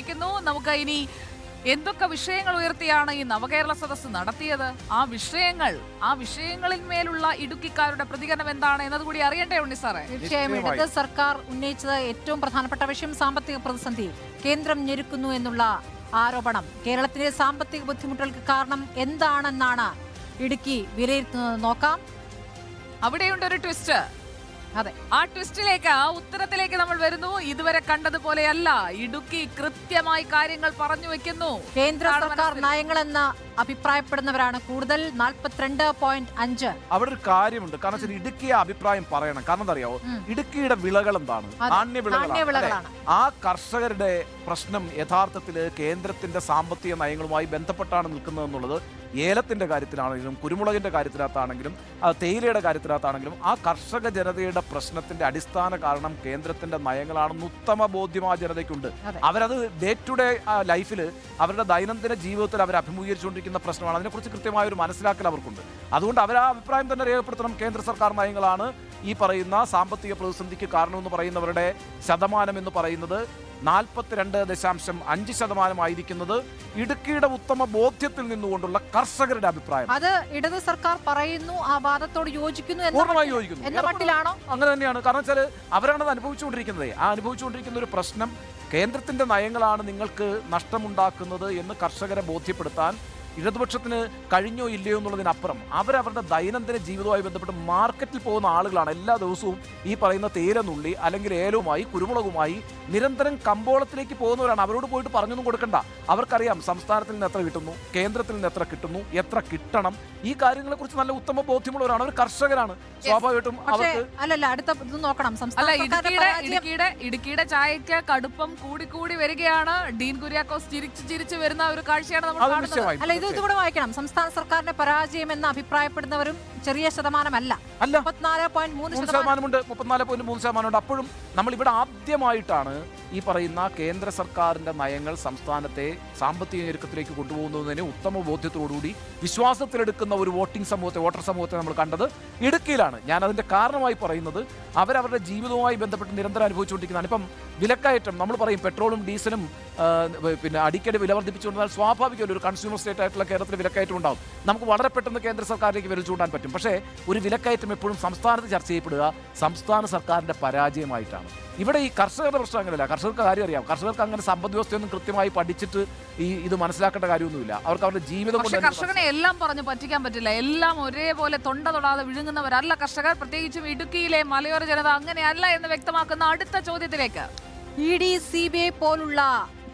പോയിക്കൊണ്ടേയിരിക്കുന്നു നമുക്ക് ഇനി എന്തൊക്കെ വിഷയങ്ങൾ ഉയർത്തിയാണ് ഈ നവകേരള സദസ്സ് നടത്തിയത്? ആ വിഷയങ്ങൾ ആ വിഷയങ്ങളിൽ മേലുള്ള ഇടുക്കിക്കാരുടെ പ്രതികരണം എന്താണ് എന്നത് കൂടി അറിയണ്ടേ ഉണ്ണി സാറേ? തീർച്ചയായും ഇടത് സർക്കാർ ഉന്നയിച്ചത് ഏറ്റവും പ്രധാനപ്പെട്ട വിഷയം സാമ്പത്തിക പ്രതിസന്ധി. കേന്ദ്രം ഞെരുക്കുന്നു എന്നുള്ള ആരോപണം. കേരളത്തിലെ സാമ്പത്തിക ബുദ്ധിമുട്ടുകൾക്ക് കാരണം എന്താണെന്നാണ് ഇടുക്കി വിലയിരുത്തുന്നത്. നോക്കാം. അവിടെയുണ്ട് ഒരു ട്വിസ്റ്റ്. അതെ ആ ട്വിസ്റ്റിലേക്ക് ആ ഉത്തരത്തിലേക്ക് നമ്മൾ വരുന്നു. ഇതുവരെ കണ്ടതുപോലെയല്ല. ഇടുക്കി കൃത്യമായി കാര്യങ്ങൾ പറഞ്ഞു വെക്കുന്നു. കേന്ദ്ര സർക്കാർ? നയങ്ങളെന്ന് അഭിപ്രായപ്പെടുന്നവരാണ് കൂടുതൽ നാൽപ്പത്തിരണ്ട് പോയിന്റ് അഞ്ച്. അവിടെ ഒരു കാര്യമുണ്ട്. കാരണം വെച്ചാൽ ഇടുക്കിയെ അഭിപ്രായം പറയണം. കാരണം എന്താ ഇടുക്കിയുടെ വിളകൾ എന്താണ് നാണ്യവിളകളാണ്. ആ കർഷകരുടെ പ്രശ്നം യഥാർത്ഥത്തിൽ കേന്ദ്രത്തിന്റെ സാമ്പത്തിക നയങ്ങളുമായി ബന്ധപ്പെട്ടാണ് നിൽക്കുന്നത് എന്നുള്ളത് ഏലത്തിന്റെ കാര്യത്തിലാണെങ്കിലും കുരുമുളകിന്റെ കാര്യത്തിനകത്താണെങ്കിലും തേയിലയുടെ കാര്യത്തിനകത്താണെങ്കിലും ആ കർഷക ജനതയുടെ പ്രശ്നത്തിന്റെ അടിസ്ഥാന കാരണം കേന്ദ്രത്തിന്റെ നയങ്ങളാണെന്ന് ഉത്തമ ബോധ്യം ആ ജനതയ്ക്കുണ്ട് അവരത് ഡേ ടു ഡേ ലൈഫിൽ അവരുടെ ദൈനംദിന ജീവിതത്തിൽ അവർ അഭിമുഖീകരിച്ചുകൊണ്ടിരിക്കുന്ന പ്രശ്നമാണ്. അതിനെക്കുറിച്ച് കൃത്യമായ ഒരു മനസ്സിലാക്കൽ അവർക്കുണ്ട്. അതുകൊണ്ട് അവർ ആ അഭിപ്രായം തന്നെ രേഖപ്പെടുത്തണം. കേന്ദ്ര സർക്കാർ നയങ്ങളാണ് ഈ പറയുന്ന സാമ്പത്തിക പ്രതിസന്ധിക്ക് കാരണമെന്ന് പറയുന്നവരുടെ ശതമാനം എന്ന് പറയുന്നത്. നാൽപ്പത്തിരണ്ട് ദശാംശം അഞ്ച് ശതമാനമായിരിക്കുന്നത് ഇടുക്കിയുടെ ഉത്തമ ബോധ്യത്തിൽ നിന്നുകൊണ്ടുള്ള കർഷകരുടെ അഭിപ്രായം. അത് ഇടത് സർക്കാർ പറയുന്നു ആ വാദത്തോട് യോജിക്കുന്നു പൂർണമായി യോജിക്കുന്നു. അങ്ങനെ തന്നെയാണ്. കാരണം വെച്ചാൽ അവരാണ് അത് അനുഭവിച്ചുകൊണ്ടിരിക്കുന്നത്. ആ അനുഭവിച്ചുകൊണ്ടിരിക്കുന്ന ഒരു പ്രശ്നം കേന്ദ്രത്തിന്റെ നയങ്ങളാണ് നിങ്ങൾക്ക് നഷ്ടമുണ്ടാക്കുന്നത് എന്ന് കർഷകരെ ബോധ്യപ്പെടുത്താൻ ഇടതുപക്ഷത്തിന് കഴിഞ്ഞോ ഇല്ലയോ എന്നുള്ളതിനപ്പുറം അവരവരുടെ ദൈനംദിന ജീവിതവുമായി ബന്ധപ്പെട്ട് മാർക്കറ്റിൽ പോകുന്ന ആളുകളാണ്. എല്ലാ ദിവസവും ഈ പറയുന്ന തേരനുള്ളി അല്ലെങ്കിൽ ഏലവുമായി കുരുമുളകുമായി നിരന്തരം കമ്പോളത്തിലേക്ക് പോകുന്നവരാണ്. അവരോട് പോയിട്ട് പറഞ്ഞൊന്നും കൊടുക്കണ്ട. അവർക്കറിയാം സംസ്ഥാനത്തിൽ നിന്ന് എത്ര കിട്ടുന്നു കേന്ദ്രത്തിൽ നിന്ന് എത്ര കിട്ടുന്നു എത്ര കിട്ടണം. ഈ കാര്യങ്ങളെക്കുറിച്ച് നല്ല ഉത്തമ ബോധ്യമുള്ളവരാണ്. അവർ കർഷകരാണ്. സ്വാഭാവികമായിട്ടും അവർക്ക് അല്ലല്ല അടുത്ത ഇത് നോക്കണം. അല്ല ഇടുക്കിയുടെ ഇടുക്കിയുടെ ഇടുക്കിയുടെ ചായക്ക് കടുപ്പം കൂടി കൂടി വരികയാണ് ഡീൻ കുര്യാക്കോസ്. ചിരിച്ചു ചിരിച്ചു വരുന്ന ഒരു കാഴ്ചയാണ് നമ്മൾ കാണുന്നത്. ഇത് ഇതുകൂടെ വായിക്കണം. സംസ്ഥാന സർക്കാരിന്റെ പരാജയം എന്ന് അഭിപ്രായപ്പെടുന്നവരും ചെറിയ ശതമാനമല്ല. അല്ല. മുപ്പത്തിനാല് പോയിന്റ് മൂന്ന് ശതമാനമുണ്ട്. മുപ്പത്തിനാല് പോയിന്റ് മൂന്ന് ശതമാനമുണ്ട്. അപ്പോഴും നമ്മൾ ഇവിടെ ആദ്യമായിട്ടാണ് ഈ പറയുന്ന കേന്ദ്ര സർക്കാരിന്റെ നയങ്ങൾ സംസ്ഥാനത്തെ സാമ്പത്തിക ഞെരുക്കത്തിലേക്ക് കൊണ്ടുപോകുന്നതിന് ഉത്തമ ബോധ്യത്തോടുകൂടി വിശ്വാസത്തിലെടുക്കുന്ന ഒരു വോട്ടിംഗ് സമൂഹത്തെ വോട്ടർ സമൂഹത്തെ നമ്മൾ കണ്ടത് ഇടുക്കിയിലാണ്. ഞാൻ അതിന്റെ കാരണമായി പറയുന്നത് അവരവരുടെ ജീവിതവുമായി ബന്ധപ്പെട്ട് നിരന്തരം അനുഭവിച്ചുകൊണ്ടിരിക്കുന്നതാണ്. ഇപ്പം വിലക്കയറ്റം നമ്മൾ പറയും പെട്രോളും ഡീസലും പിന്നെ അടിക്കടി വില വർദ്ധിപ്പിച്ചുകൊണ്ടാൽ സ്വാഭാവികമല്ല ഒരു കൺസ്യൂമർ സ്റ്റേറ്റ് ആയിട്ടുള്ള കേരളത്തിൽ വിലക്കയറ്റം ഉണ്ടാവും. നമുക്ക് വളരെ പെട്ടെന്ന് കേന്ദ്ര സർക്കാരിലേക്ക് വിരൽ ചൂണ്ടാൻ പറ്റും. പക്ഷേ ഒരു വിലക്കയറ്റം എപ്പോഴും സംസ്ഥാനത്ത് ചർച്ച ചെയ്യപ്പെടുക സംസ്ഥാന സർക്കാരിന്റെ പരാജയമായിട്ടാണ്. ഇവിടെ ഈ കർഷകരുടെ പ്രശ്നം അങ്ങനെയല്ല കർഷകർക്ക് കാര്യം അറിയാം. കർഷകർക്ക് അങ്ങനെ സമ്പദ് വ്യവസ്ഥയൊന്നും കൃത്യമായി പഠിച്ചിട്ട് ഈ ഇത് മനസ്സിലാക്കേണ്ട കാര്യമൊന്നുമില്ല. അവർക്ക് അവരുടെ ജീവിതം കൊണ്ട് കർഷകനെ എല്ലാം പറഞ്ഞ് പറ്റിക്കാൻ പറ്റില്ല. എല്ലാം ഒരേപോലെ തൊണ്ട തൊടാതെ വിഴുങ്ങുന്നവരല്ല കർഷകർ. പ്രത്യേകിച്ചും ഇടുക്കിയിലെ മലയോര ജനത അങ്ങനെയല്ല എന്ന് വ്യക്തമാക്കുന്ന അടുത്ത ചോദ്യത്തിലേക്ക്. E D C B I പോലുള്ള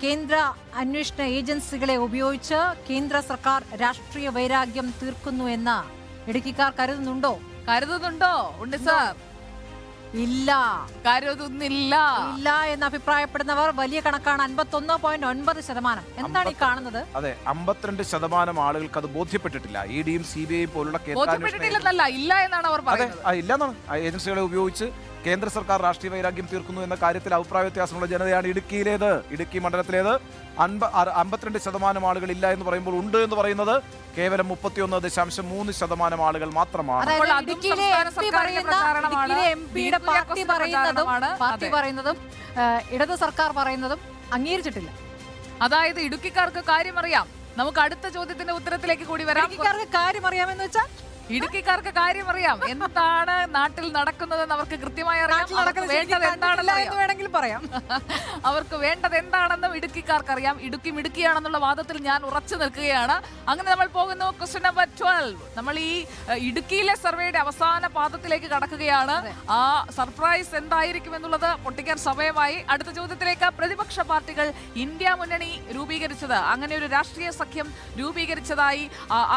കേന്ദ്ര അന്വേഷണ ഏജൻസികളെ ഉപയോഗിച്ച് കേന്ദ്ര സർക്കാർ രാഷ്ട്രീയ വൈരാഗ്യം തീർക്കുന്നു എന്ന് ഇടുക്കിക്കാർ കരുതുന്നുണ്ടോ? കരുതുന്നുണ്ടോ? ഉണ്ട് സർ. ഇല്ല. കരുതുന്നില്ല. ഇല്ല എന്ന് അഭിപ്രായപ്പെടുന്നവർ വലിയ കണക്കാണ്. അൻപത്തൊന്ന് പോയിന്റ് ഒൻപത് ശതമാനം. എന്താണ് ഈ കാണുന്നത്? അതെ അമ്പത്തിരണ്ട് ശതമാനം ആളുകൾക്ക് അത് ബോധ്യപ്പെട്ടിട്ടില്ല. ഇ ഡിയും സി ബി ഐ പോലുള്ള ഇല്ല എന്നാണ് അവർ പറയുന്നത്. ഏജൻസികളെ ഉപയോഗിച്ച് കേന്ദ്ര സർക്കാർ രാഷ്ട്രീയ വൈരാഗ്യം തീർക്കുന്നു എന്ന കാര്യത്തിൽ അഭിപ്രായ വ്യത്യാസമുള്ള ജനതയാണ് ഇടുക്കിയിലേത്. ഇടുക്കി മണ്ഡലത്തിലേത്. അൻപ അമ്പത്തിരണ്ട് ശതമാനം ആളുകൾ ഇല്ല എന്ന് പറയുമ്പോൾ ഉണ്ട് എന്ന് പറയുന്നത് കേവലം മുപ്പത്തിയൊന്ന് ദശാംശം മൂന്ന് ശതമാനം ആളുകൾ മാത്രമാണ്. പാർട്ടി പറയുന്നതും പാർട്ടി പറയുന്നതും ഏഹ്, ഇടത് സർക്കാർ പറയുന്നതും അംഗീകരിച്ചിട്ടില്ല. അതായത് ഇടുക്കിക്കാർക്ക് കാര്യമറിയാം. നമുക്ക് അടുത്ത ചോദ്യത്തിന്റെ ഉത്തരത്തിലേക്ക് കൂടി വരാം. ഇടുക്കിക്കാർക്ക് കാര്യം അറിയാമെന്ന് വെച്ചാൽ ഇടുക്കിക്കാർക്ക് കാര്യം അറിയാം. എന്താണ് നാട്ടിൽ നടക്കുന്നതെന്ന് അവർക്ക് കൃത്യമായി അറിയാം. വേണ്ടത് എന്താണെന്ന് വേണമെങ്കിൽ പറയാം. അവർക്ക് വേണ്ടത് എന്താണെന്നും ഇടുക്കിക്കാർക്ക് അറിയാം. ഇടുക്കി മിടുക്കിയാണെന്നുള്ള വാദത്തിൽ ഞാൻ ഉറച്ചു നിൽക്കുകയാണ്. അങ്ങനെ നമ്മൾ പോകുന്നു. Question number twelve. നമ്മൾ ഈ ഇടുക്കിയിലെ സർവേയുടെ അവസാന പാദത്തിലേക്ക് കടക്കുകയാണ്. ആ സർപ്രൈസ് എന്തായിരിക്കും എന്നുള്ളത് പൊട്ടിക്കാൻ സമയമായി. അടുത്ത ചോദ്യത്തിലേക്ക് പ്രതിപക്ഷ പാർട്ടികൾ ഇന്ത്യ മുന്നണി രൂപീകരിച്ചത്. അങ്ങനെ ഒരു രാഷ്ട്രീയ സഖ്യം രൂപീകരിച്ചതായി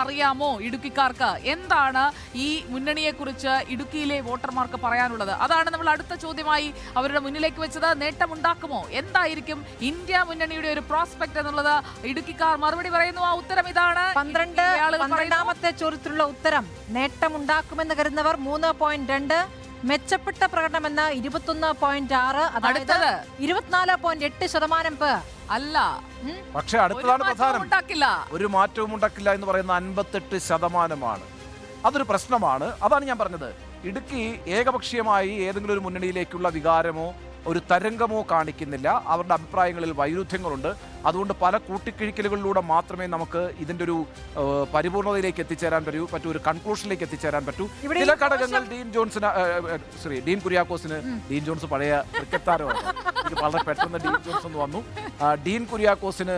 അറിയാമോ ഇടുക്കിക്കാർക്ക്? എന്താണ് ഈ മുന്നണിയെ കുറിച്ച് ഇടുക്കിയിലെ വോട്ടർമാർക്ക് പറയാനുള്ളത്? അതാണ് നമ്മൾ അടുത്ത ചോദ്യമായി അവരുടെ മുന്നിലേക്ക് വെച്ചത്. നേട്ടമുണ്ടാക്കുമോ? എന്തായിരിക്കും ഇന്ത്യ മുന്നണിയുടെ ഒരു പ്രോസ്പെക്ട് എന്നുള്ളത് ഇടുക്കിക്കാർ മറുപടി പറയുന്നു. ആ ഉത്തരം ഇതാണ്. പന്ത്രണ്ട് രണ്ടാമത്തെ പന്ത്രണ്ടാമത്തെ ചോദ്യത്തിലുള്ള ഉത്തരം നേട്ടമുണ്ടാക്കുമെന്ന് കരുതുന്നവർ മൂന്ന് പോയിന്റ് രണ്ട് മെച്ചപ്പെട്ട പ്രകടനമെന്ന് ഇരുപത്തൊന്ന് പോയിന്റ് ആറ് അതായത് അടുത്തത്. ഇരുപത്തിനാല് പോയിന്റ് എട്ട് ശതമാനം പേർ. അല്ല. പക്ഷെ അടുത്തതാണ് പ്രധാനം. ഉണ്ടാക്കില്ല. ഒരു മാറ്റവും ഉണ്ടാക്കില്ല എന്ന് പറയുന്ന അൻപത്തെട്ട് ശതമാനമാണ്. അതൊരു പ്രശ്നമാണ്. അതാണ് ഞാൻ പറഞ്ഞത്. ഇടുക്കി ഏകപക്ഷീയമായി ഏതെങ്കിലും ഒരു മുന്നണിയിലേക്കുള്ള വികാരമോ ഒരു തരംഗമോ കാണിക്കുന്നില്ല. അവരുടെ അഭിപ്രായങ്ങളിൽ വൈരുദ്ധ്യങ്ങളുണ്ട്. അതുകൊണ്ട് പല കൂട്ടിക്കിഴിക്കലുകളിലൂടെ മാത്രമേ നമുക്ക് ഇതിന്റെ ഒരു പരിപൂർണതയിലേക്ക് എത്തിച്ചേരാൻ പറ്റൂ പറ്റൂ ഒരു കൺക്ലൂഷനിലേക്ക് എത്തിച്ചേരാൻ പറ്റൂ. ചില ഘടകങ്ങൾ ഡീൻ ജോൺസിന് സോറി ഡീൻ കുര്യാക്കോസിന് ഡീൻ ജോൺസ് പഴയ ക്രിക്കറ്റ് താരമാണ്. എനിക്ക് വളരെ പെട്ടെന്ന് ഡീൻ ജോൺസ് എന്ന് വന്നു. ഡീൻ കുര്യാക്കോസിന്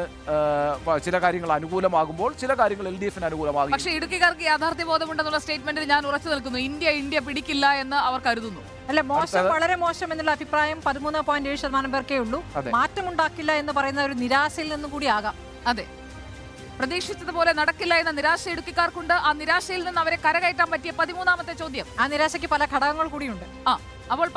ചില കാര്യങ്ങൾ അനുകൂലമാകുമ്പോൾ ചില കാര്യങ്ങൾ എൽ ഡി എഫിന് അനുകൂലമാകും. പക്ഷേ ഇടുക്കിക്കാർക്ക് യാഥാർത്ഥ്യ ബോധമുണ്ടെന്നുള്ള സ്റ്റേറ്റ്മെന്റിൽ ഞാൻ ഉറച്ചു നിൽക്കുന്നു. ഇന്ത്യ ഇന്ത്യ പിടിക്കില്ല എന്ന് അവർ കരുതുന്നു. അല്ല മോശം വളരെ മോശം എന്നുള്ള അഭിപ്രായം പതിമൂന്ന് പോയിന്റ് ഏഴ് ശതമാനം പേർക്കേ ഉള്ളൂ. മാറ്റമുണ്ടാക്കില്ല എന്ന് പറയുന്ന ഒരു നിരാശയിൽ നിന്നും കൂടി ആകാം. അതെ. പ്രതീക്ഷിച്ചതുപോലെ നടക്കില്ല എന്ന നിരാശ ഇടുക്കിക്കാർക്കുണ്ട്. ആ നിരാശയിൽ നിന്ന് അവരെ കരകയറ്റാൻ പറ്റിയ പതിമൂന്നാമത്തെ ചോദ്യം. ആ നിരാശയ്ക്ക് പല ഘടകങ്ങൾ കൂടിയുണ്ട്. ആ അപ്പോൾ